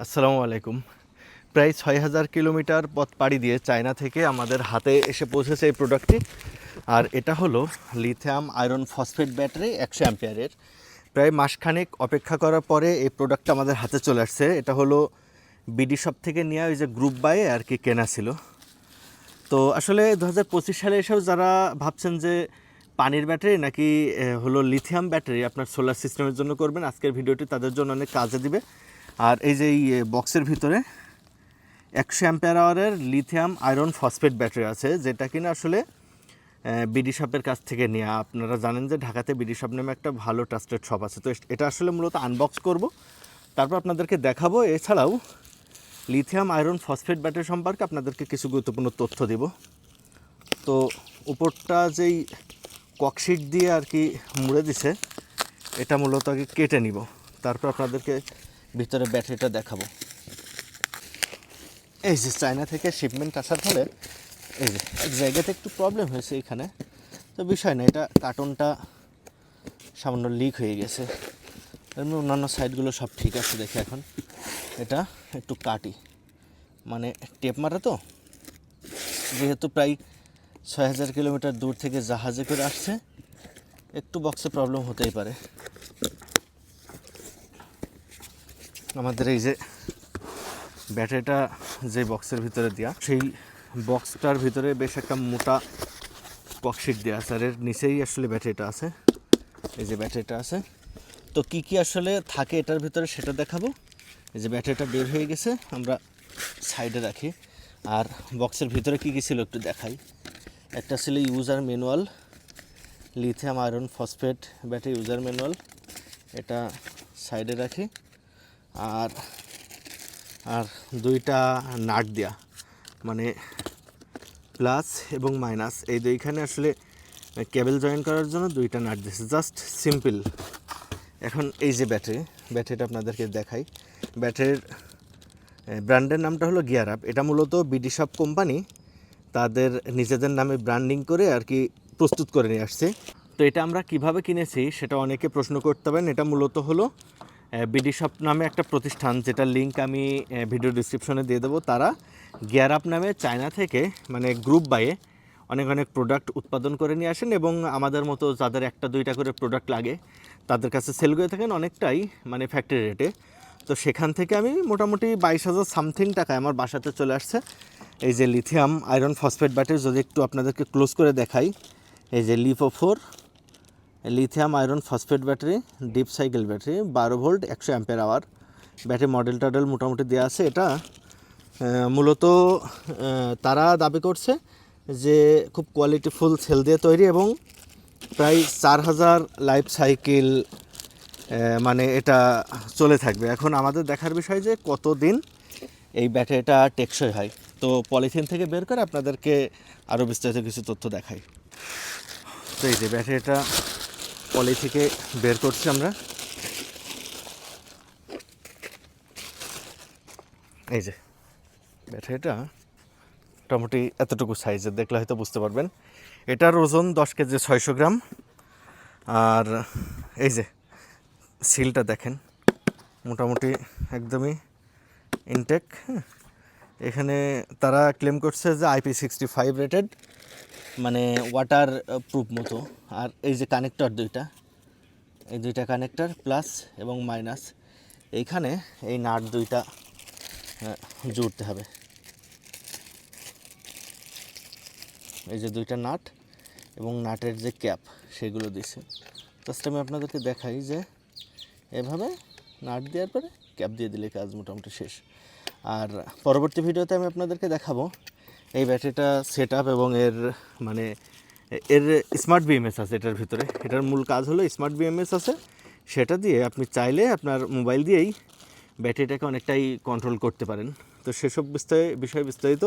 আসসালামু আলাইকুম। প্রায় ছয় হাজার কিলোমিটার পথ পাড়ি দিয়ে চায়না থেকে আমাদের হাতে এসে পৌঁছেছে এই প্রোডাক্টটি আর এটা হলো লিথিয়াম আয়রন ফসফেট ব্যাটারি একশো অ্যাম্পিয়ারের প্রায় মাসখানেক অপেক্ষা করার পরে এই প্রোডাক্টটা আমাদের হাতে চলে আসছে। এটা হলো বিডি শপ থেকে নেওয়া ওই যে গ্রুপ বাইয়ে আর কি কেনা ছিল। তো আসলে দু হাজার পঁচিশ সালে এসেও যারা ভাবছেন যে পানির ব্যাটারি নাকি হলো লিথিয়াম ব্যাটারি আপনার সোলার সিস্টেমের জন্য করবেন, আজকের ভিডিওটি তাদের জন্য অনেক কাজে দিবে। আর এই যে এই বক্সের ভিতরে একশো অ্যাম্পিয়ার আওয়ারের লিথিয়াম আয়রন ফসফেট ব্যাটারি আছে, যেটা কিনা আসলে বিডি শপের কাছ থেকে নেওয়া আপনারা জানেন যে ঢাকাতে বিডি শপ নামে একটা ভালো ট্রাস্টেড শপ আছে। তো এটা আসলে মূলত আনবক্স করব। তারপর আপনাদেরকে দেখাবো। এছাড়াও লিথিয়াম আয়রন ফসফেট ব্যাটারি সম্পর্কে আপনাদেরকে কিছু গুরুত্বপূর্ণ তথ্য দিব। তো উপরটা যেই ককশিট দিয়ে আর কি মুড়ে দিছে, এটা মূলত আগে কেটে নিব। তারপর আপনাদেরকে ভিতরে ব্যাটারিটা দেখাবো। এই যে চায়না থেকে শিপমেন্ট আসার ফলে এই যে এক জায়গাতে একটু প্রবলেম হয়েছে এখানে। তো বিষয় না, এটা কার্টনটা সামান্য লিক হয়ে গেছে। এমনি অন্যান্য সাইডগুলো সব ঠিক আছে দেখে এখন। এটা একটু কাটি। মানে টেপ মারা তো। যেহেতু প্রায় ছয় হাজার কিলোমিটার দূর থেকে জাহাজে করে আসছে, একটু বক্সে প্রবলেম হতেই পারে। আমাদের এই যে ব্যাটারিটা যে বক্সের ভিতরে দেওয়া সেই বক্সটার ভিতরে বেশ একটা মোটা বক্সিট দেওয়া আছে, আর এর নিচেই আসলে ব্যাটারিটা আছে। এই যে ব্যাটারিটা আছে। তো কি কি আসলে থাকে এটার ভিতরে সেটা দেখাবো। এই যে ব্যাটারিটা বের হয়ে গেছে, আমরা সাইডে রাখি। আর বক্সের ভিতরে কি কী ছিল একটু দেখাই। একটা ছিল user manual lithium iron phosphate battery user manual এটা সাইডে রাখি। আর আর দুইটা নাট দেয়া মানে প্লাস এবং মাইনাস। এই দুইখানে আসলে কেবল জয়েন করার জন্য দুইটা নাট দিয়েছে। Just simple. এখন এই যে ব্যাটারি, ব্যাটারিটা আপনাদেরকে দেখাই। ব্যাটারির ব্র্যান্ডের নামটা হলো গিয়ার আপ। এটা মূলত বিডি শপ কোম্পানি, তাদের নিজেদের নামে ব্র্যান্ডিং করে আর কি প্রস্তুত করে নিয়ে আসছে। তো এটা আমরা কীভাবে কিনেছি, সেটা অনেকে প্রশ্ন করতে পারেন। এটা মূলত হলো বিডি শপ নামে একটা প্রতিষ্ঠান, যেটার লিঙ্ক আমি ভিডিও ডিসক্রিপশনে দিয়ে দেবো। তারা গিয়ার আপ নামে চায়না থেকে মানে গ্রুপ বাইয়ে অনেক অনেক প্রোডাক্ট উৎপাদন করে নিয়ে আসেন এবং আমাদের মতো যাদের একটা দুইটা করে প্রোডাক্ট লাগে, তাদের কাছে সেল করে থাকেন অনেকটাই মানে ফ্যাক্টরি রেটে তো সেখান থেকে আমি মোটামুটি বাইশ হাজার সামথিং টাকায় আমার বাসাতে চলে আসছে। এই যে লিথিয়াম আয়রন ফসফেট ব্যাটারি যদি একটু আপনাদেরকে ক্লোজ করে দেখাই, এই যে LiPo four lithium iron phosphate battery deep cycle battery বারো ভোল্ট একশো অ্যাম্পের আওয়ার ব্যাটারি মডেল টডেল মোটামুটি দেওয়া আছে। এটা মূলত তারা দাবি করছে যে খুব কোয়ালিটিফুল সেল দিয়ে তৈরি এবং প্রায় চার হাজার লাইফ সাইকেল মানে এটা চলে থাকবে। এখন আমাদের দেখার বিষয় যে কতদিন এই ব্যাটারিটা টেকসই হয়। তো পলিথিন থেকে বের করে আপনাদেরকে আরও বিস্তারিত কিছু তথ্য দেখাই। তো এই যে ব্যাটারিটা পলি থেকে বের করছি আমরা। এই যে ব্যাটারিটা মোটামুটি এতটুকু সাইজের দেখলে হয়তো বুঝতে পারবেন। এটার ওজন দশ কেজি ছয়শো গ্রাম। আর এই যে, সিলটা দেখেন, মোটামুটি একদমই ইনটেক এখানে তারা ক্লেম করছে যে আইপি সিক্সটি ফাইভ রেটেড মানে ওয়াটার প্রুফ মতো। আর এই যে কানেক্টর দুইটা, এই দুইটা কানেক্টর প্লাস এবং মাইনাস এইখানে এই নাট দুইটা জুড়তে হবে। এই যে দুইটা নাট এবং নাটের যে ক্যাপ সেগুলো দিছে জাস্ট আমি আপনাদেরকে দেখাই যে এভাবে নাট দেওয়ার পরে ক্যাপ দিয়ে দিলে কাজ মোটামুটি শেষ। আর পরবর্তী ভিডিওতে আমি আপনাদেরকে দেখাবো এই ব্যাটারিটা সেট এবং এর মানে এর স্মার্ট বিএমএস আছে এটার ভিতরে। এটার মূল কাজ হলো স্মার্ট বিএমএস আছে। সেটা দিয়ে আপনি চাইলে আপনার মোবাইল দিয়েই ব্যাটারিটাকে অনেকটাই কন্ট্রোল করতে পারেন। তো সেসব বিস্তারিত বিষয় বিস্তারিত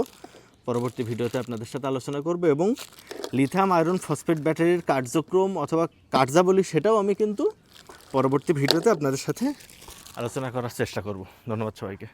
পরবর্তী ভিডিওতে আপনাদের সাথে আলোচনা করব এবং লিথাম আয়রন ফসফেট ব্যাটারির কার্যক্রম অথবা কার্যাবলী সেটাও আমি কিন্তু পরবর্তী ভিডিওতে আপনাদের সাথে আলোচনা করার চেষ্টা করব। ধন্যবাদ সবাইকে।